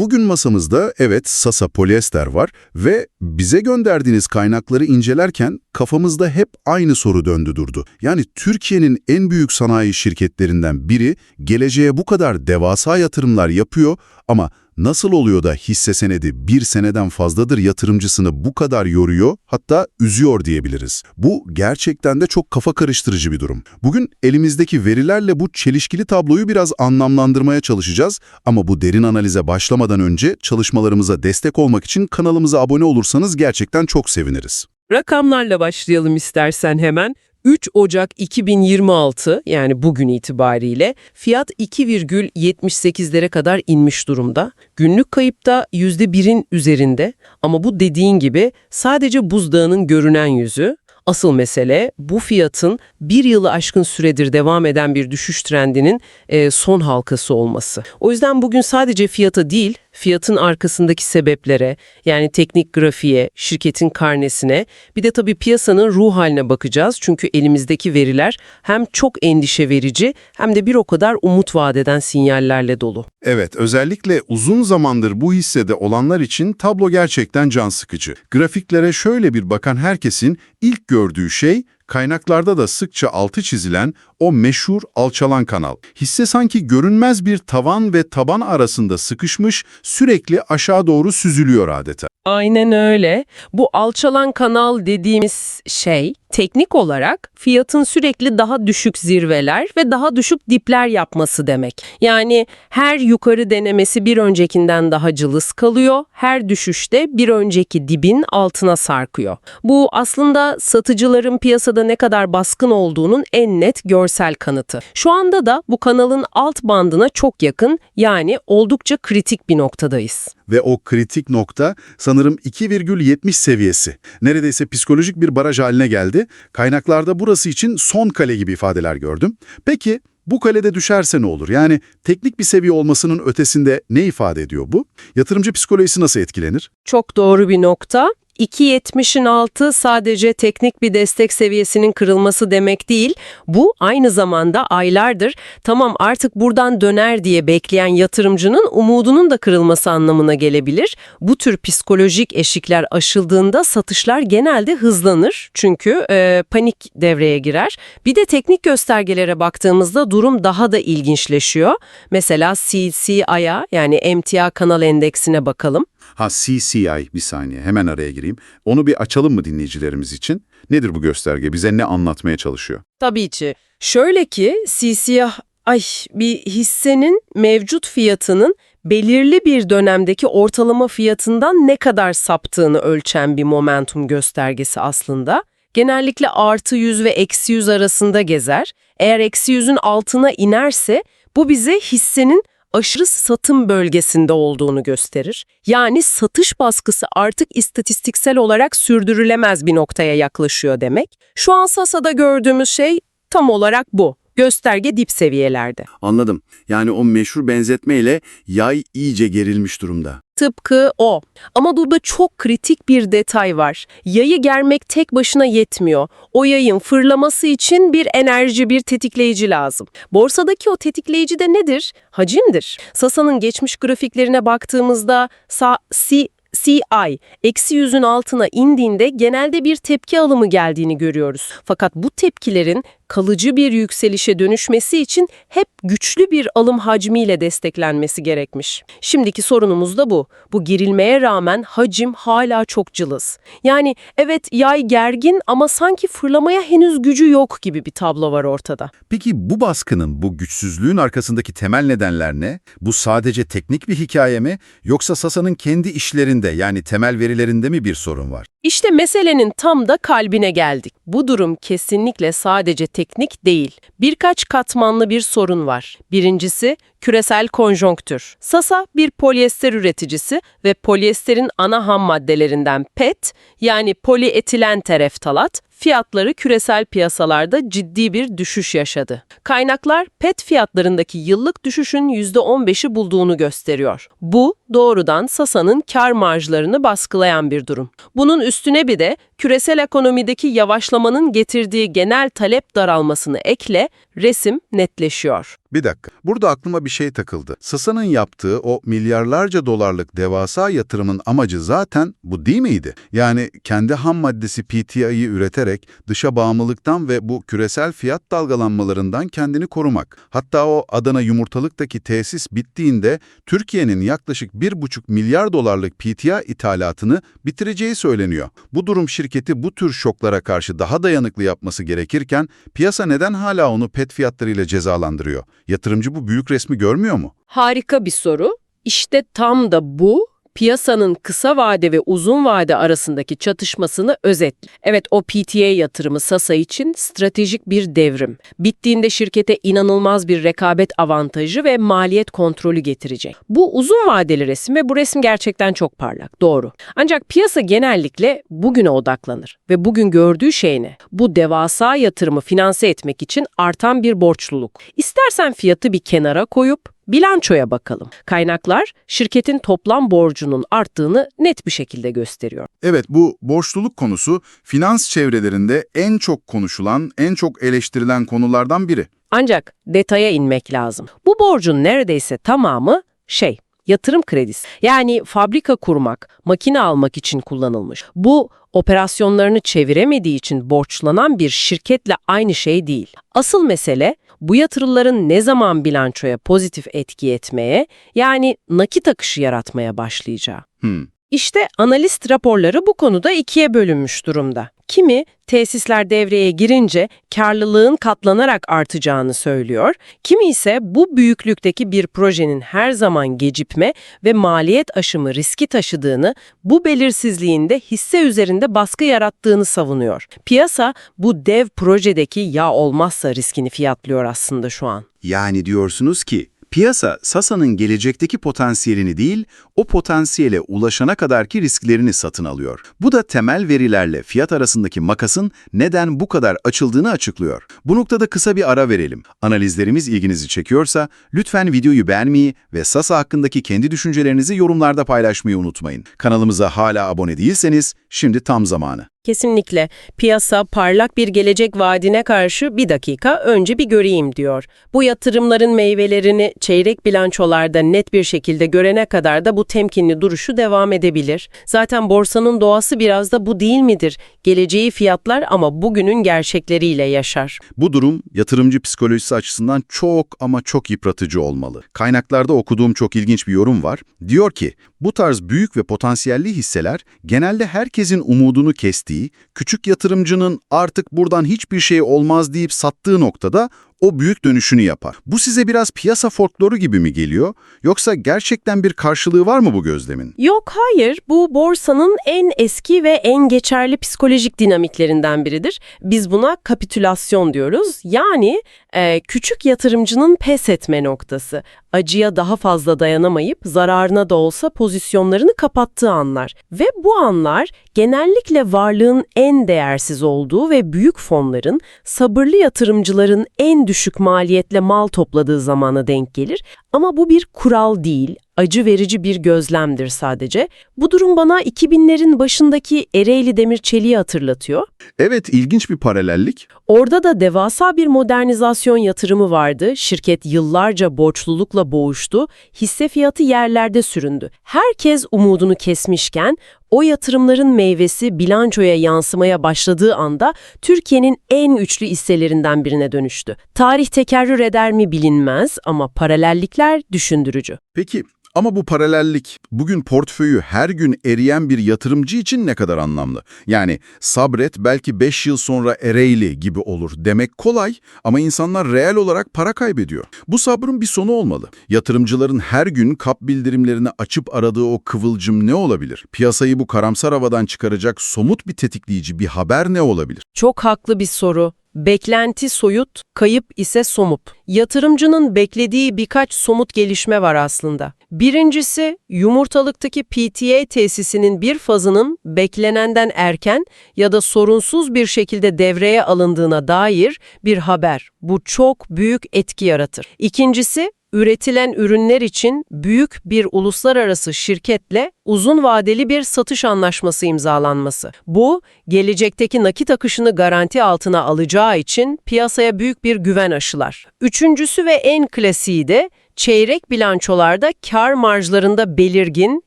bugün masamızda evet Sasa polyester var ve bize gönderdiğiniz kaynakları incelerken kafamızda hep aynı soru döndü durdu. Yani Türkiye'nin en büyük sanayi şirketlerinden biri geleceğe bu kadar devasa yatırımlar yapıyor ama nasıl oluyor da hisse senedi bir seneden fazladır yatırımcısını bu kadar yoruyor hatta üzüyor diyebiliriz. Bu gerçekten de çok kafa karıştırıcı bir durum. Bugün elimizdeki verilerle bu çelişkili tabloyu biraz anlamlandırmaya çalışacağız ama bu derin analize başlamadan önce çalışmalarımıza destek olmak için kanalımıza abone olursanız gerçekten çok seviniriz. Rakamlarla başlayalım istersen hemen. 3 Ocak 2026 yani bugün itibariyle fiyat 2,78'lere kadar inmiş durumda. Günlük kayıpta %1'in üzerinde ama bu dediğin gibi sadece buzdağının görünen yüzü. Asıl mesele bu fiyatın bir yılı aşkın süredir devam eden bir düşüş trendinin e, son halkası olması. O yüzden bugün sadece fiyata değil, fiyatın arkasındaki sebeplere, yani teknik grafiğe, şirketin karnesine, bir de tabii piyasanın ruh haline bakacağız. Çünkü elimizdeki veriler hem çok endişe verici hem de bir o kadar umut vaat eden sinyallerle dolu. Evet, özellikle uzun zamandır bu hissede olanlar için tablo gerçekten can sıkıcı. Grafiklere şöyle bir bakan herkesin ilk gördüğü şey kaynaklarda da sıkça altı çizilen o meşhur alçalan kanal. Hisse sanki görünmez bir tavan ve taban arasında sıkışmış, sürekli aşağı doğru süzülüyor adeta. Aynen öyle. Bu alçalan kanal dediğimiz şey teknik olarak fiyatın sürekli daha düşük zirveler ve daha düşük dipler yapması demek. Yani her yukarı denemesi bir öncekinden daha cılız kalıyor, her düşüşte bir önceki dibin altına sarkıyor. Bu aslında satıcıların piyasada ne kadar baskın olduğunun en net görsel kanıtı. Şu anda da bu kanalın alt bandına çok yakın yani oldukça kritik bir noktadayız. Ve o kritik nokta sanırım 2,70 seviyesi. Neredeyse psikolojik bir baraj haline geldi. Kaynaklarda burası için son kale gibi ifadeler gördüm. Peki bu kalede düşerse ne olur? Yani teknik bir seviye olmasının ötesinde ne ifade ediyor bu? Yatırımcı psikolojisi nasıl etkilenir? Çok doğru bir nokta. 2.70'in altı sadece teknik bir destek seviyesinin kırılması demek değil. Bu aynı zamanda aylardır tamam artık buradan döner diye bekleyen yatırımcının umudunun da kırılması anlamına gelebilir. Bu tür psikolojik eşikler aşıldığında satışlar genelde hızlanır. Çünkü e, panik devreye girer. Bir de teknik göstergelere baktığımızda durum daha da ilginçleşiyor. Mesela CCI'ya yani emtia kanal endeksine bakalım. Ha CCI bir saniye hemen araya gireyim. Onu bir açalım mı dinleyicilerimiz için? Nedir bu gösterge? Bize ne anlatmaya çalışıyor? Tabii ki. Şöyle ki CCI ay bir hissenin mevcut fiyatının belirli bir dönemdeki ortalama fiyatından ne kadar saptığını ölçen bir momentum göstergesi aslında. Genellikle artı 100 ve eksi 100 arasında gezer. Eğer eksi 100'ün altına inerse bu bize hissenin aşırı satım bölgesinde olduğunu gösterir. Yani satış baskısı artık istatistiksel olarak sürdürülemez bir noktaya yaklaşıyor demek. Şu an Sasa'da gördüğümüz şey tam olarak bu. Gösterge dip seviyelerde. Anladım. Yani o meşhur benzetmeyle yay iyice gerilmiş durumda. Tıpkı o. Ama burada çok kritik bir detay var. Yayı germek tek başına yetmiyor. O yayın fırlaması için bir enerji, bir tetikleyici lazım. Borsadaki o tetikleyici de nedir? Hacimdir. Sasa'nın geçmiş grafiklerine baktığımızda sa si CI eksi yüzün altına indiğinde genelde bir tepki alımı geldiğini görüyoruz. Fakat bu tepkilerin kalıcı bir yükselişe dönüşmesi için hep güçlü bir alım hacmiyle desteklenmesi gerekmiş. Şimdiki sorunumuz da bu. Bu gerilmeye rağmen hacim hala çok cılız. Yani evet yay gergin ama sanki fırlamaya henüz gücü yok gibi bir tablo var ortada. Peki bu baskının, bu güçsüzlüğün arkasındaki temel nedenler ne? Bu sadece teknik bir hikaye mi yoksa Sasa'nın kendi işlerinde yani temel verilerinde mi bir sorun var? İşte meselenin tam da kalbine geldik. Bu durum kesinlikle sadece teknik değil. Birkaç katmanlı bir sorun var. Birincisi küresel konjonktür. Sasa bir polyester üreticisi ve polyesterin ana ham maddelerinden PET yani polietilen tereftalat fiyatları küresel piyasalarda ciddi bir düşüş yaşadı. Kaynaklar PET fiyatlarındaki yıllık düşüşün %15'i bulduğunu gösteriyor. Bu doğrudan Sasa'nın kar marjlarını baskılayan bir durum. Bunun üstüne bir de küresel ekonomideki yavaşlamanın getirdiği genel talep daralmasını ekle, resim netleşiyor. Bir dakika. Burada aklıma bir şey takıldı. Sasa'nın yaptığı o milyarlarca dolarlık devasa yatırımın amacı zaten bu değil miydi? Yani kendi ham maddesi PTI'yi üreterek dışa bağımlılıktan ve bu küresel fiyat dalgalanmalarından kendini korumak. Hatta o Adana yumurtalıktaki tesis bittiğinde Türkiye'nin yaklaşık 1,5 milyar dolarlık PTI ithalatını bitireceği söyleniyor. Bu durum şirketi bu tür şoklara karşı daha dayanıklı yapması gerekirken piyasa neden hala onu pet fiyatlarıyla cezalandırıyor? Yatırımcı bu büyük resmi görmüyor mu? Harika bir soru. İşte tam da bu piyasanın kısa vade ve uzun vade arasındaki çatışmasını özetliyor. Evet o PTA yatırımı Sasa için stratejik bir devrim. Bittiğinde şirkete inanılmaz bir rekabet avantajı ve maliyet kontrolü getirecek. Bu uzun vadeli resim ve bu resim gerçekten çok parlak, doğru. Ancak piyasa genellikle bugüne odaklanır ve bugün gördüğü şey ne? Bu devasa yatırımı finanse etmek için artan bir borçluluk. İstersen fiyatı bir kenara koyup bilançoya bakalım. Kaynaklar şirketin toplam borcunun arttığını net bir şekilde gösteriyor. Evet, bu borçluluk konusu finans çevrelerinde en çok konuşulan, en çok eleştirilen konulardan biri. Ancak detaya inmek lazım. Bu borcun neredeyse tamamı şey, yatırım kredisi. Yani fabrika kurmak, makine almak için kullanılmış. Bu operasyonlarını çeviremediği için borçlanan bir şirketle aynı şey değil. Asıl mesele bu yatırımların ne zaman bilançoya pozitif etki etmeye, yani nakit akışı yaratmaya başlayacağı. Hmm. İşte analist raporları bu konuda ikiye bölünmüş durumda. Kimi tesisler devreye girince karlılığın katlanarak artacağını söylüyor, kimi ise bu büyüklükteki bir projenin her zaman gecikme ve maliyet aşımı riski taşıdığını, bu belirsizliğinde hisse üzerinde baskı yarattığını savunuyor. Piyasa bu dev projedeki ya olmazsa riskini fiyatlıyor aslında şu an. Yani diyorsunuz ki piyasa Sasa'nın gelecekteki potansiyelini değil, o potansiyele ulaşana kadarki risklerini satın alıyor. Bu da temel verilerle fiyat arasındaki makasın neden bu kadar açıldığını açıklıyor. Bu noktada kısa bir ara verelim. Analizlerimiz ilginizi çekiyorsa lütfen videoyu beğenmeyi ve Sasa hakkındaki kendi düşüncelerinizi yorumlarda paylaşmayı unutmayın. Kanalımıza hala abone değilseniz şimdi tam zamanı. Kesinlikle. Piyasa parlak bir gelecek vaadine karşı bir dakika önce bir göreyim diyor. Bu yatırımların meyvelerini çeyrek bilançolarda net bir şekilde görene kadar da bu temkinli duruşu devam edebilir. Zaten borsanın doğası biraz da bu değil midir? Geleceği fiyatlar ama bugünün gerçekleriyle yaşar. Bu durum yatırımcı psikolojisi açısından çok ama çok yıpratıcı olmalı. Kaynaklarda okuduğum çok ilginç bir yorum var. Diyor ki, bu tarz büyük ve potansiyelli hisseler genelde herkesin umudunu kestiği, küçük yatırımcının artık buradan hiçbir şey olmaz deyip sattığı noktada o büyük dönüşünü yapar. Bu size biraz piyasa folkloru gibi mi geliyor? Yoksa gerçekten bir karşılığı var mı bu gözlemin? Yok hayır, bu borsanın en eski ve en geçerli psikolojik dinamiklerinden biridir. Biz buna kapitülasyon diyoruz. Yani e, küçük yatırımcının pes etme noktası. Acıya daha fazla dayanamayıp zararına da olsa pozisyonlarını kapattığı anlar. Ve bu anlar genellikle varlığın en değersiz olduğu ve büyük fonların, sabırlı yatırımcıların en düşük maliyetle mal topladığı zamana denk gelir. Ama bu bir kural değil, acı verici bir gözlemdir sadece. Bu durum bana 2000'lerin başındaki Ereğli Demir Çelik'i hatırlatıyor. Evet, ilginç bir paralellik. Orada da devasa bir modernizasyon yatırımı vardı. Şirket yıllarca borçlulukla boğuştu. Hisse fiyatı yerlerde süründü. Herkes umudunu kesmişken o yatırımların meyvesi bilançoya yansımaya başladığı anda Türkiye'nin en üçlü hisselerinden birine dönüştü. Tarih tekerrür eder mi bilinmez ama paralellikler düşündürücü. Peki ama bu paralellik bugün portföyü her gün eriyen bir yatırımcı için ne kadar anlamlı? Yani sabret belki 5 yıl sonra Ereğli gibi olur demek kolay ama insanlar reel olarak para kaybediyor. Bu sabrın bir sonu olmalı. Yatırımcıların her gün kap bildirimlerini açıp aradığı o kıvılcım ne olabilir? Piyasayı bu karamsar havadan çıkaracak somut bir tetikleyici bir haber ne olabilir? Çok haklı bir soru. Beklenti soyut, kayıp ise somut. Yatırımcının beklediği birkaç somut gelişme var aslında. Birincisi, yumurtalıktaki PTA tesisinin bir fazının beklenenden erken ya da sorunsuz bir şekilde devreye alındığına dair bir haber. Bu çok büyük etki yaratır. İkincisi, üretilen ürünler için büyük bir uluslararası şirketle uzun vadeli bir satış anlaşması imzalanması. Bu, gelecekteki nakit akışını garanti altına alacağı için piyasaya büyük bir güven aşılar. Üçüncüsü ve en klasiği de çeyrek bilançolarda kar marjlarında belirgin,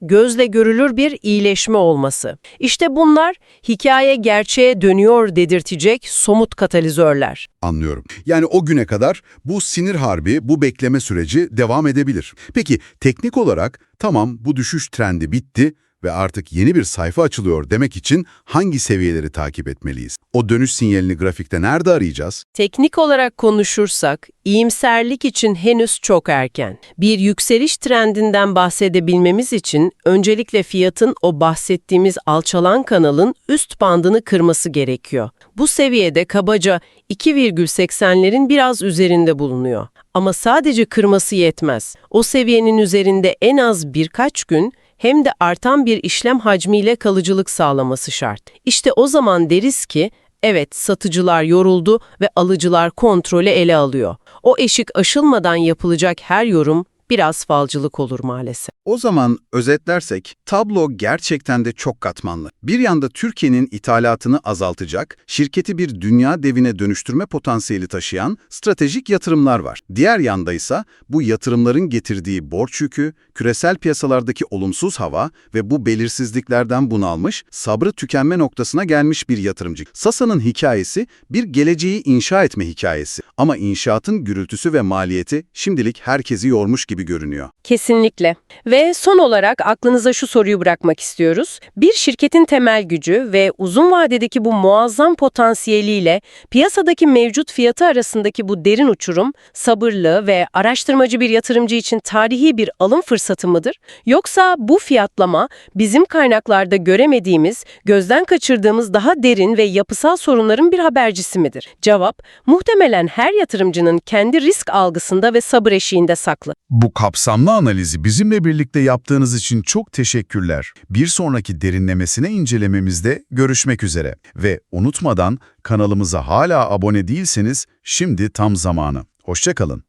gözle görülür bir iyileşme olması. İşte bunlar hikaye gerçeğe dönüyor dedirtecek somut katalizörler. Anlıyorum. Yani o güne kadar bu sinir harbi, bu bekleme süreci devam edebilir. Peki teknik olarak tamam bu düşüş trendi bitti ve artık yeni bir sayfa açılıyor demek için hangi seviyeleri takip etmeliyiz? O dönüş sinyalini grafikte nerede arayacağız? Teknik olarak konuşursak, iyimserlik için henüz çok erken. Bir yükseliş trendinden bahsedebilmemiz için öncelikle fiyatın o bahsettiğimiz alçalan kanalın üst bandını kırması gerekiyor. Bu seviyede kabaca 2,80'lerin biraz üzerinde bulunuyor. Ama sadece kırması yetmez. O seviyenin üzerinde en az birkaç gün hem de artan bir işlem hacmiyle kalıcılık sağlaması şart. İşte o zaman deriz ki, evet satıcılar yoruldu ve alıcılar kontrolü ele alıyor. O eşik aşılmadan yapılacak her yorum biraz falcılık olur maalesef. O zaman özetlersek tablo gerçekten de çok katmanlı. Bir yanda Türkiye'nin ithalatını azaltacak, şirketi bir dünya devine dönüştürme potansiyeli taşıyan stratejik yatırımlar var. Diğer yanda ise bu yatırımların getirdiği borç yükü, küresel piyasalardaki olumsuz hava ve bu belirsizliklerden bunalmış, sabrı tükenme noktasına gelmiş bir yatırımcı. Sasa'nın hikayesi bir geleceği inşa etme hikayesi. Ama inşaatın gürültüsü ve maliyeti şimdilik herkesi yormuş gibi görünüyor. Kesinlikle. Ve son olarak aklınıza şu soruyu bırakmak istiyoruz. Bir şirketin temel gücü ve uzun vadedeki bu muazzam potansiyeliyle piyasadaki mevcut fiyatı arasındaki bu derin uçurum sabırlı ve araştırmacı bir yatırımcı için tarihi bir alım fırsatı mıdır? Yoksa bu fiyatlama bizim kaynaklarda göremediğimiz, gözden kaçırdığımız daha derin ve yapısal sorunların bir habercisi midir? Cevap, muhtemelen her yatırımcının kendi risk algısında ve sabır eşiğinde saklı. Bu kapsamlı analizi bizimle birlikte yaptığınız için çok teşekkürler. Bir sonraki derinlemesine incelememizde görüşmek üzere. Ve unutmadan kanalımıza hala abone değilseniz şimdi tam zamanı. Hoşçakalın.